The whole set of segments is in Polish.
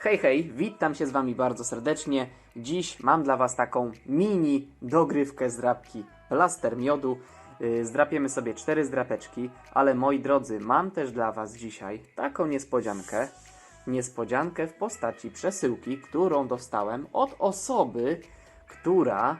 Hej, hej, witam się z Wami bardzo serdecznie. Dziś mam dla Was taką mini dogrywkę z drapki plaster miodu. Yy, Zdrapiemy sobie cztery zdrapeczki, ale moi drodzy, mam też dla Was dzisiaj taką niespodziankę. Niespodziankę w postaci przesyłki, którą dostałem od osoby, która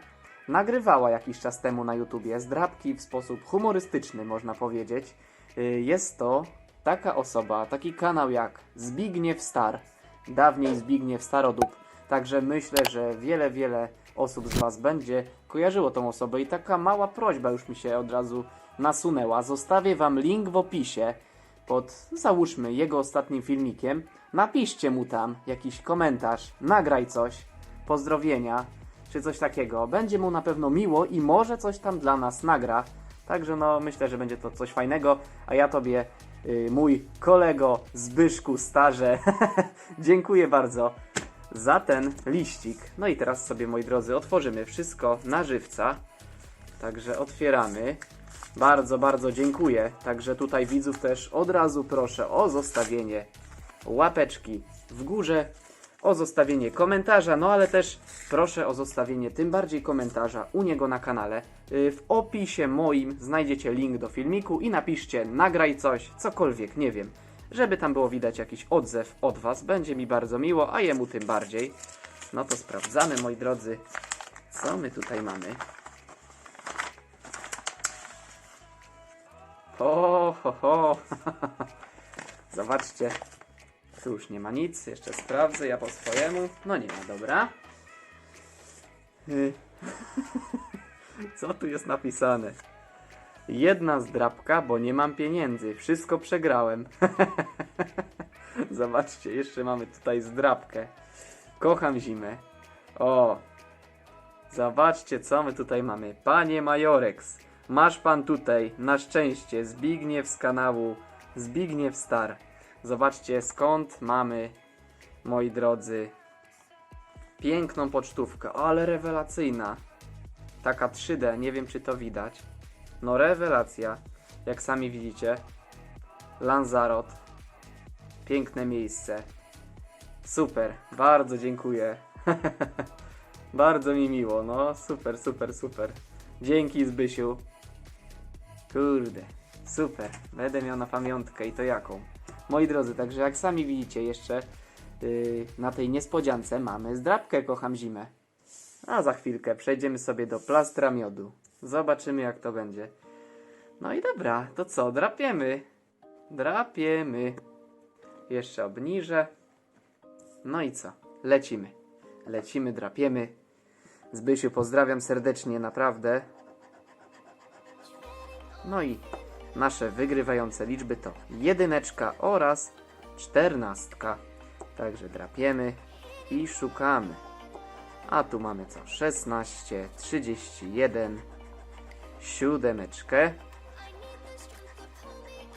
nagrywała jakiś czas temu na YouTubie zdrapki w sposób humorystyczny, można powiedzieć. Yy, Jest to taka osoba, taki kanał jak Zbigniew Star, dawniej Zbigniew Starodub. Także myślę, że wiele, wiele osób z Was będzie kojarzyło tą osobę i taka mała prośba już mi się od razu nasunęła. Zostawię Wam link w opisie pod, załóżmy, jego ostatnim filmikiem. Napiszcie mu tam jakiś komentarz, nagraj coś, pozdrowienia, czy coś takiego. Będzie mu na pewno miło i może coś tam dla nas nagra. Także no, myślę, że będzie to coś fajnego, a ja Tobie, y, mój kolego Zbyszku Starze, dziękuję bardzo za ten liścik. No i teraz sobie, moi drodzy, otworzymy wszystko na żywca. Także otwieramy. Bardzo, bardzo dziękuję. Także tutaj widzów też od razu proszę o zostawienie łapeczki w górze, o zostawienie komentarza, no ale też proszę o zostawienie tym bardziej komentarza u niego na kanale. Yy, W opisie moim znajdziecie link do filmiku i napiszcie nagraj coś, cokolwiek, nie wiem, żeby tam było widać jakiś odzew od Was. Będzie mi bardzo miło, a jemu tym bardziej. No to sprawdzamy, moi drodzy, co my tutaj mamy. Ho, ho, ho. Zobaczcie. Tu już nie ma nic. Jeszcze sprawdzę ja po swojemu. No nie ma, dobra. Y. Co tu jest napisane? Jedna zdrabka, bo nie mam pieniędzy. Wszystko przegrałem. Zobaczcie, jeszcze mamy tutaj zdrabkę. Kocham zimę. O, Zobaczcie, co my tutaj mamy. Panie Majoreks, masz pan tutaj, na szczęście, Zbigniew z kanału Zbigniew Star. Zobaczcie, skąd mamy, moi drodzy, piękną pocztówkę, ale rewelacyjna. Taka 3D, nie wiem czy to widać. No rewelacja, jak sami widzicie. Lanzarote. Piękne miejsce. Super, bardzo dziękuję. Bardzo mi miło, no super, super, super. Dzięki Zbysiu. Kurde, super. Będę miał na pamiątkę i to jaką. Moi drodzy, także jak sami widzicie jeszcze yy, na tej niespodziance mamy zdrabkę Kocham Zimę. A za chwilkę przejdziemy sobie do plastra miodu. Zobaczymy jak to będzie. No i dobra, to co? Drapiemy. Drapiemy. Jeszcze obniżę. No i co? Lecimy. Lecimy, drapiemy. Zbysiu, pozdrawiam serdecznie, naprawdę. No i nasze wygrywające liczby to jedyneczka oraz czternastka. Także drapiemy i szukamy. A tu mamy co? 16, 31, siódemeczkę,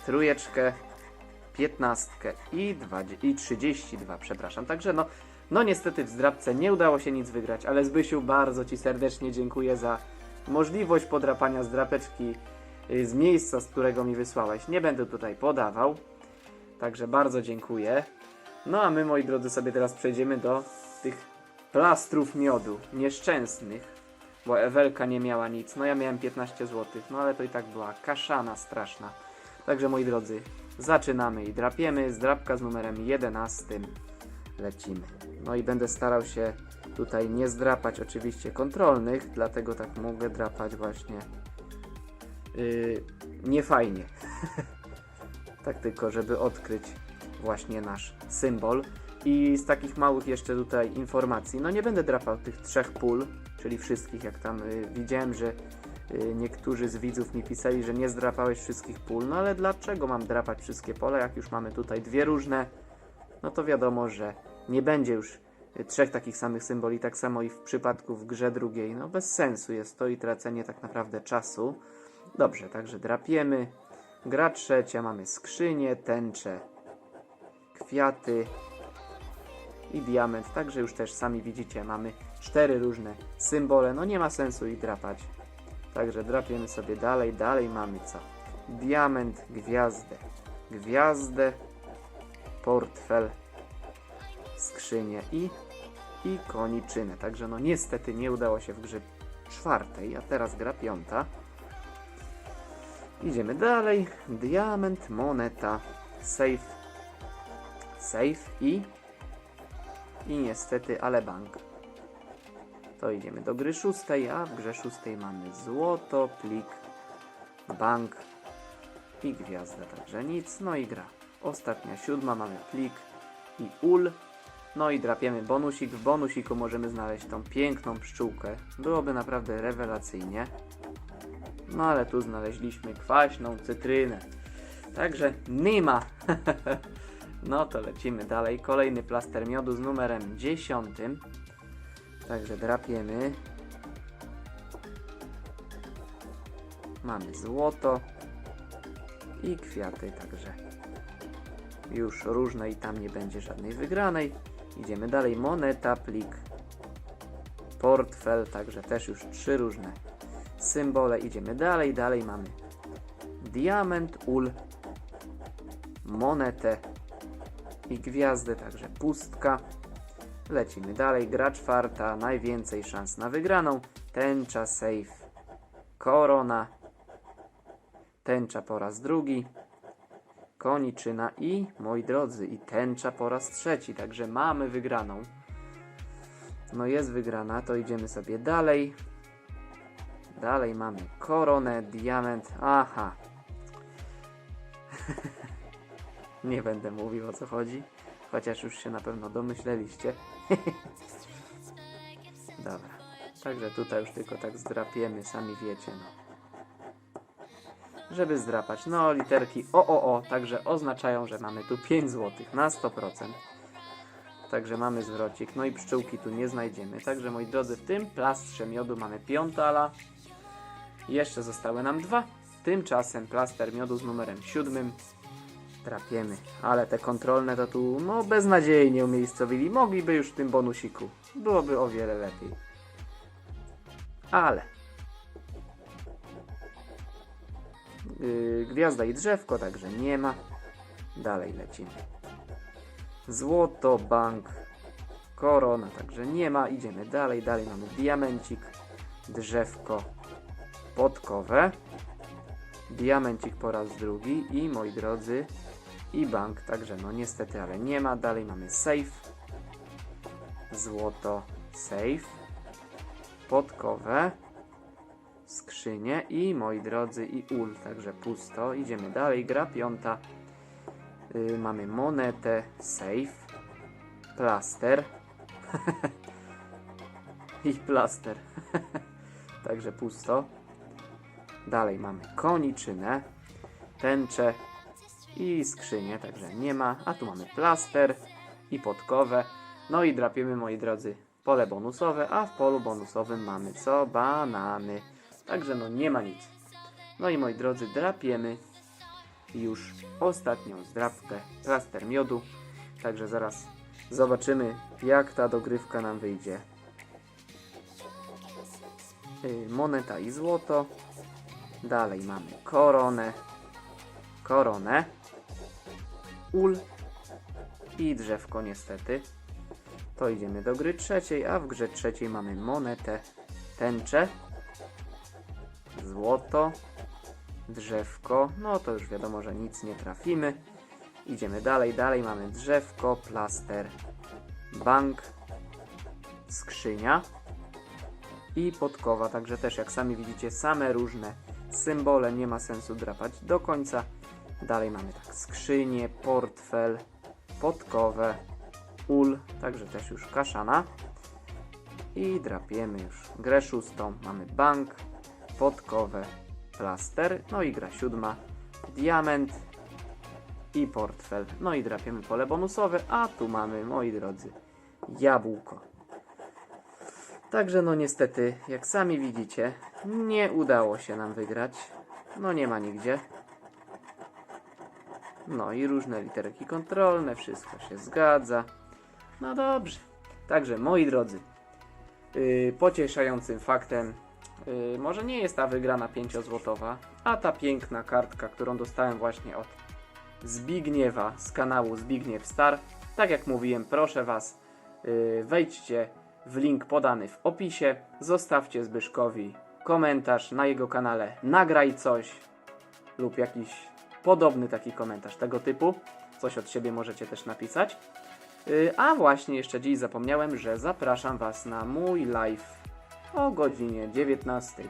trójeczkę, piętnastkę i, dwadzie- i 32, przepraszam. Także no, no niestety w zdrabce nie udało się nic wygrać, ale Zbysiu bardzo Ci serdecznie dziękuję za możliwość podrapania zdrapeczki z miejsca, z którego mi wysłałeś. Nie będę tutaj podawał, także bardzo dziękuję. No a my, moi drodzy, sobie teraz przejdziemy do tych plastrów miodu, nieszczęsnych, bo Ewelka nie miała nic. No ja miałem 15 zł, no ale to i tak była kaszana straszna. Także moi drodzy, zaczynamy i drapiemy. Zdrapka z numerem 11 lecimy. No i będę starał się tutaj nie zdrapać oczywiście kontrolnych, dlatego tak mogę drapać właśnie yy, niefajnie. tak tylko, żeby odkryć właśnie nasz symbol. I z takich małych jeszcze tutaj informacji, no nie będę drapał tych trzech pól, czyli wszystkich, jak tam y, widziałem, że y, niektórzy z widzów mi pisali, że nie zdrapałeś wszystkich pól, no ale dlaczego mam drapać wszystkie pola, jak już mamy tutaj dwie różne, no to wiadomo, że nie będzie już y, trzech takich samych symboli, tak samo i w przypadku w grze drugiej. No bez sensu jest to i tracenie tak naprawdę czasu. Dobrze, także drapiemy. Gra trzecia, mamy skrzynię, tęczę, kwiaty i diament. Także już też sami widzicie, mamy cztery różne symbole. No nie ma sensu ich drapać. Także drapiemy sobie dalej. Dalej mamy co? Diament, gwiazdę, gwiazdę, portfel, skrzynię i, i koniczynę. Także no niestety nie udało się w grze czwartej, a teraz gra piąta. Idziemy dalej. Diament, moneta, safe, safe i i niestety ale bank. To idziemy do gry szóstej, a w grze szóstej mamy złoto, plik, bank i gwiazda, także nic. No i gra. Ostatnia siódma, mamy plik i ul. No i drapiemy bonusik. W bonusiku możemy znaleźć tą piękną pszczółkę. Byłoby naprawdę rewelacyjnie. No ale tu znaleźliśmy kwaśną cytrynę. Także nie ma. no to lecimy dalej. Kolejny plaster miodu z numerem 10. Także drapiemy. Mamy złoto i kwiaty, także już różne i tam nie będzie żadnej wygranej. Idziemy dalej. Moneta, plik, portfel, także też już trzy różne symbole. Idziemy dalej. Dalej mamy diament, ul, monetę i gwiazdę, także pustka. Lecimy dalej. Gra czwarta, najwięcej szans na wygraną. Tęcza, safe, korona, tęcza po raz drugi, koniczyna i, moi drodzy, i tęcza po raz trzeci. Także mamy wygraną. No jest wygrana, to idziemy sobie dalej. Dalej mamy koronę, diament. Aha. Nie będę mówił o co chodzi, chociaż już się na pewno domyśleliście. Dobra. Także tutaj już tylko tak zdrapiemy, sami wiecie, no. Żeby zdrapać. No, literki o, o, o, także oznaczają, że mamy tu 5 zł na 100%. Także mamy zwrocik. No i pszczółki tu nie znajdziemy. Także moi drodzy, w tym plastrze miodu mamy piątala. Jeszcze zostały nam dwa. Tymczasem plaster miodu z numerem siódmym trapiemy. Ale te kontrolne to tu no beznadziejnie umiejscowili. Mogliby już w tym bonusiku. Byłoby o wiele lepiej. Ale yy, gwiazda i drzewko, także nie ma. Dalej lecimy. Złoto, bank, korona, także nie ma. Idziemy dalej. Dalej mamy diamencik, drzewko, podkowę. Diamencik po raz drugi i moi drodzy, i bank, także no niestety, ale nie ma. Dalej mamy safe, złoto, safe, podkowę, skrzynię i moi drodzy, i ul, także pusto. Idziemy dalej, gra piąta. Y, mamy monetę, safe, plaster i plaster. także pusto. Dalej mamy koniczynę, tęczę i skrzynię, także nie ma. A tu mamy plaster i podkowę. No i drapiemy, moi drodzy, pole bonusowe, a w polu bonusowym mamy co? Banany. Także no nie ma nic. No i moi drodzy, drapiemy już ostatnią zdrapkę, plaster miodu. Także zaraz zobaczymy, jak ta dogrywka nam wyjdzie. Yy, moneta i złoto. Dalej mamy koronę, koronę, ul i drzewko niestety. To idziemy do gry trzeciej, a w grze trzeciej mamy monetę, tęczę, złoto, drzewko. No to już wiadomo, że nic nie trafimy. Idziemy dalej, dalej mamy drzewko, plaster, bank, skrzynia i podkowa. Także też jak sami widzicie, same różne symbole, nie ma sensu drapać do końca. Dalej mamy tak skrzynię, portfel, podkowę, ul, także też już kaszana. I drapiemy już grę szóstą. Mamy bank, podkowę, plaster, no i gra siódma, diament i portfel. No i drapiemy pole bonusowe, a tu mamy, moi drodzy, jabłko. Także no niestety, jak sami widzicie, nie udało się nam wygrać. No nie ma nigdzie. No i różne literki kontrolne, wszystko się zgadza. No dobrze. Także moi drodzy, yy, pocieszającym faktem yy, może nie jest ta wygrana 5-złotowa, a ta piękna kartka, którą dostałem właśnie od Zbigniewa z kanału Zbigniew Star. Tak jak mówiłem, proszę Was, yy, wejdźcie w link podany w opisie, zostawcie Zbyszkowi komentarz na jego kanale, nagraj coś lub jakiś podobny taki komentarz tego typu. Coś od siebie możecie też napisać. Yy, A właśnie jeszcze dziś zapomniałem, że zapraszam Was na mój live o godzinie 19.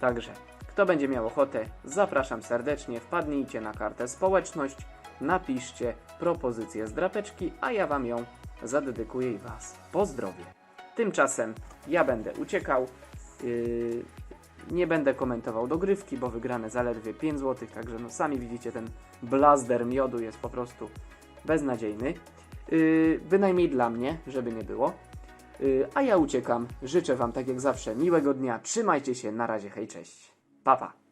Także kto będzie miał ochotę, zapraszam serdecznie, wpadnijcie na kartę społeczność, napiszcie propozycję z drapeczki, a ja Wam ją zadedykuję i Was pozdrowię. Tymczasem ja będę uciekał, yy, nie będę komentował dogrywki, bo wygrane zaledwie 5 zł, także no sami widzicie ten blazder miodu jest po prostu beznadziejny. Yy, bynajmniej dla mnie, żeby nie było. Yy, a ja uciekam. Życzę Wam tak jak zawsze miłego dnia. Trzymajcie się. Na razie. Hej, cześć. Papa. Pa.